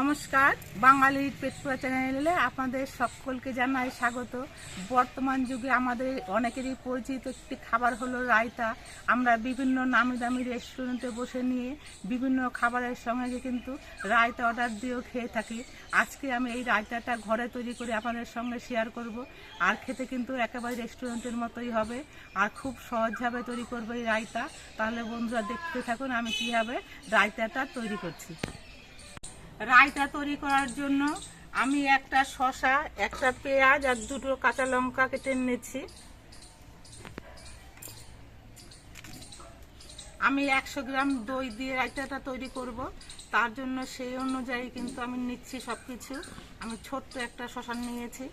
নমস্কার বাঙালির পেটপুয়া চ্যানেলে আপনাদের সকলকে জানাই স্বাগত। বর্তমান যুগে আমাদের অনেকেরই পরিচিত একটি খাবার হলো রায়তা। আমরা বিভিন্ন নামি দামি রেস্টুরেন্টে বসে নিয়ে বিভিন্ন খাবারের সঙ্গে কিন্তু রায়তা অর্ডার দিয়েও খেয়ে থাকি। আজকে আমি এই রায়তাটা ঘরে তৈরি করে আপনাদের সঙ্গে শেয়ার করব। আর খেতে কিন্তু একেবারে রেস্টুরেন্টের মতোই হবে। আর খুব সহজভাবে তৈরি করব এই রায়তা। তাহলে বন্ধুরা দেখতে থাকুন আমি কীভাবে রায়তাটা তৈরি করছি। রায়তা তৈরি করার জন্য আমি একটা শশা একটা পেঁয়াজ আর দুটো কাঁচা লঙ্কা কেটে নিয়েছি। আমি একশো গ্রাম দই দিয়ে রায়তাটা তৈরি করব। তার জন্য সেই অনুযায়ী কিন্তু আমি নিচ্ছি সব কিছু আমি ছোট্ট একটা শশা নিয়েছি।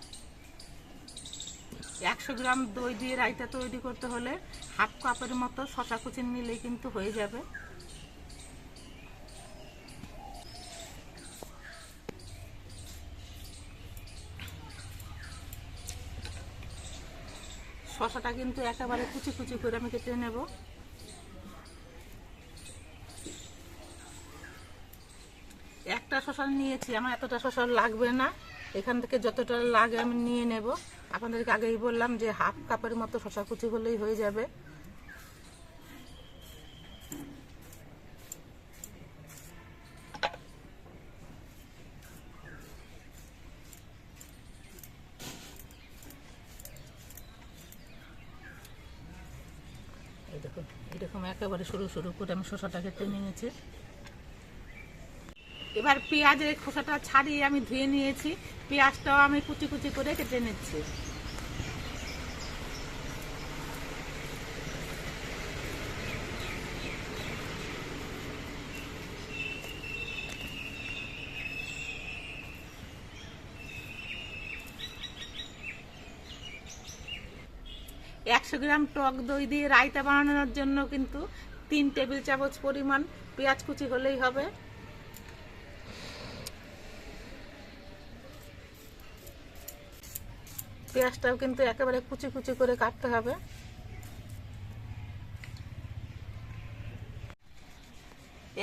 একশো গ্রাম দই দিয়ে রায়তা তৈরি করতে হলে হাফ কাপের মতো শশা কুচি নিলেই কিন্তু হয়ে যাবে। শশাটা কিন্তু একেবারে কুচি কুচি করে আমি কেটে নেব। একটা শশা নিয়েছি, আমার এতটা শশা লাগবে না। এখান থেকে যতটা লাগে আমি নিয়ে নেব। আপনাদেরকে আগেই বললাম যে হাফ কাপের মতো শশা কুচি হলেই হয়ে যাবে এই দেখুন এরকম একেবারে সরু সরু করে আমি শসাটাকে টেনে নিয়েছি। এবার পেঁয়াজের খোসাটা ছাড়িয়ে আমি ধুয়ে নিয়েছি। পেঁয়াজটাও আমি কুচি কুচি করে কেটে নিচ্ছি। একশো গ্রাম টক দই দিয়ে রায়তা বানানোর জন্য কিন্তু তিন টেবিল চামচ পরিমাণ পেঁয়াজ কুচি হলেই হবে। পেঁয়াজটাও কিন্তু একেবারে কুচি কুচি করে কাটতে হবে।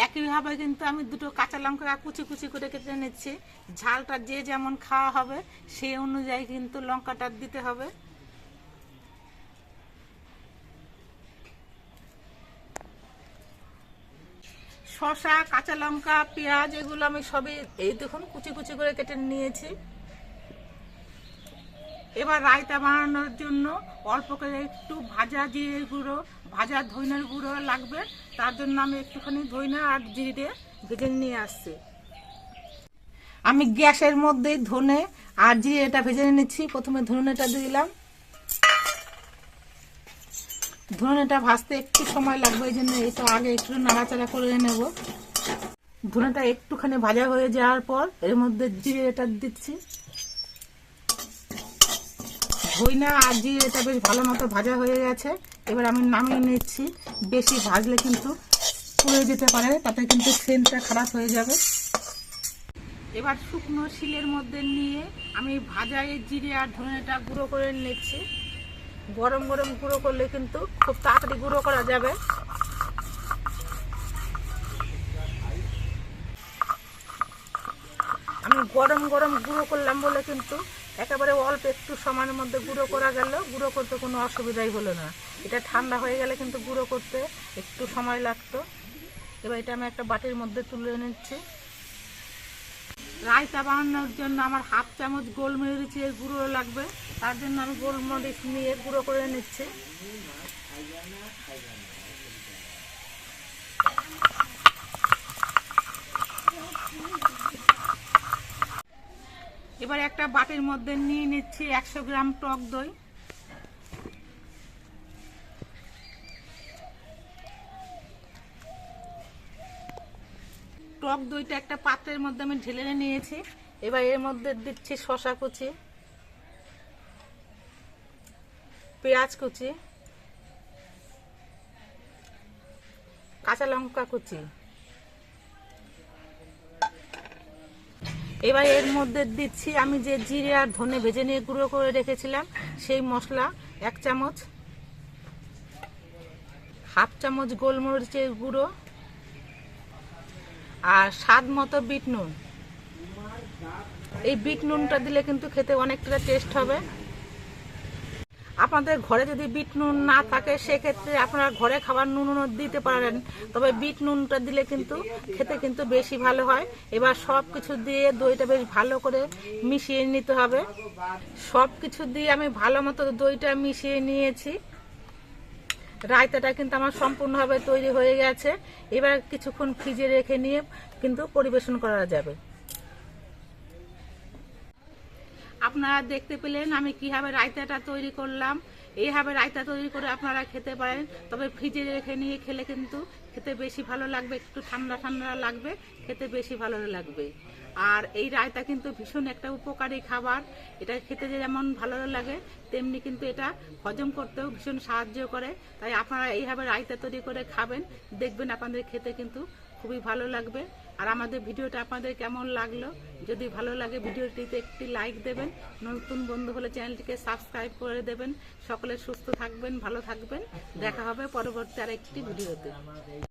একইভাবে কিন্তু আমি দুটো কাঁচা লঙ্কা কুচি কুচি করে কেটে নিচ্ছি। ঝালটা যে যেমন খাওয়া হবে, সেই অনুযায়ী কিন্তু লঙ্কাটা দিতে হবে। শসা, কাঁচা লঙ্কা, পেঁয়াজ, এগুলো আমি সবই এই দেখুন, কুচি কুচি করে কেটে নিয়েছি। এবার রায়তা বানানোর জন্য অল্প করে একটু ভাজা জিরের গুঁড়ো, ভাজা ধইনার গুঁড়ো লাগবে, তার জন্য আমি একটুখানি ধইনা আর জিরে ভেজে নিয়ে আসছি। আমি গ্যাসের মধ্যে ধনে আর জিরেটা ভেজে নিচ্ছি প্রথমে ধনেটা দিলাম। ধনেটা ভাজতে একটু সময় লাগবে, এই জন্য এটা আগে একটু নাড়াচাড়া করে নেব। ধনেটা একটুখানি ভাজা হয়ে যাওয়ার পর এর মধ্যে জিরেটা দিচ্ছি। ধইনা আর জিরেটা বেশ ভালো মতো ভাজা হয়ে গেছে। এবার আমি নামিয়ে নিচ্ছি। বেশি ভাজলে কিন্তু পুড়ে যেতে পারে, তাতে কিন্তু সেন্টটা খারাপ হয়ে যাবে। এবার শুকনো শিলের মধ্যে নিয়ে আমি ভাজা এই জিরে আর ধনেটা গুঁড়ো করে নিচ্ছি। গরম গরম গুঁড়ো করলে কিন্তু খুব তাড়াতাড়ি গুঁড়ো করা যাবে। আমি গরম গরম গুঁড়ো করলাম বলে কিন্তু একেবারে অল্প একটু সময়ের মধ্যে গুঁড়ো করা গেল। গুঁড়ো করতে কোনো অসুবিধাই হলো না। এটা ঠান্ডা হয়ে গেলে কিন্তু গুঁড়ো করতে একটু সময় লাগতো। এবার এটা আমি একটা বাটির মধ্যে তুলে নিচ্ছি রায়তা বানানোর জন্য আমার হাফ চামচ গোলমরিচের গুঁড়ো লাগবে। তার জন্য আমি গোলমরিচ নিয়ে গুঁড়ো করে নিচ্ছে। এবার একটা বাটির মধ্যে নিয়ে নিচ্ছি একশো গ্রাম টক দই। টক দইটা একটা পাত্রের মধ্যে আমি ঢেলে নিয়েছি। এবার এর মধ্যে দিচ্ছি শশা কুচি, পেঁয়াজ কুচি, কাঁচা লঙ্কা কুচি। এবার এর মধ্যে দিচ্ছি আমি যে জিরে আর ধনে ভেজে নিয়ে গুঁড়ো করে রেখেছিলাম, সেই মশলা এক চামচ, হাফ চামচ গোলমরিচের গুঁড়ো আর স্বাদ মতো বিট নুন। এই বিট নুনটা দিলে কিন্তু খেতে অনেকটা টেস্ট হবে। আপনাদের ঘরে যদি বিট নুন না থাকে, সেক্ষেত্রে আপনারা ঘরে খাবার নুনও দিতে পারেন। তবে বিট নুনটা দিলে কিন্তু খেতে কিন্তু বেশি ভালো হয়। এবার সব কিছু দিয়ে দইটা বেশ ভালো করে মিশিয়ে নিতে হবে। সব কিছু দিয়ে আমি ভালো মতো দইটা মিশিয়ে নিয়েছি। রায়তাটা কিন্তু আমার সম্পূর্ণভাবে তৈরি হয়ে গেছে। এবার কিছুক্ষণ ফ্রিজে রেখে নিয়ে কিন্তু পরিবেশন করা যাবে। আপনারা দেখতে পেলেন আমি কীভাবে রায়তাটা তৈরি করলাম। এইভাবে রায়তা তৈরি করে আপনারা খেতে পারেন। তবে ফ্রিজে রেখে নিয়ে খেলে কিন্তু খেতে বেশি ভালো লাগবে, একটু ঠান্ডা ঠান্ডা লাগবে, খেতে বেশি ভালো লাগবে। আর এই রায়তা কিন্তু ভীষণ একটা উপকারী খাবার। এটা খেতে যেমন ভালো লাগে, তেমনি কিন্তু এটা হজম করতেও ভীষণ সাহায্য করে। তাই আপনারা এইভাবে রায়তা তৈরি করে খাবেন, দেখবেন আপনাদের খেতে কিন্তু খুবই ভালো লাগবে। আর আমাদের ভিডিওটা আপনাদের কেমন লাগল? যদি ভালো লাগে ভিডিওটিতে একটি লাইক দেবেন, নতুন বন্ধু হলে চ্যানেলটিকে সাবস্ক্রাইব করে দেবেন। সকলে সুস্থ থাকবেন, ভালো থাকবেন। দেখা হবে পরবর্তী আর একটি ভিডিওতে।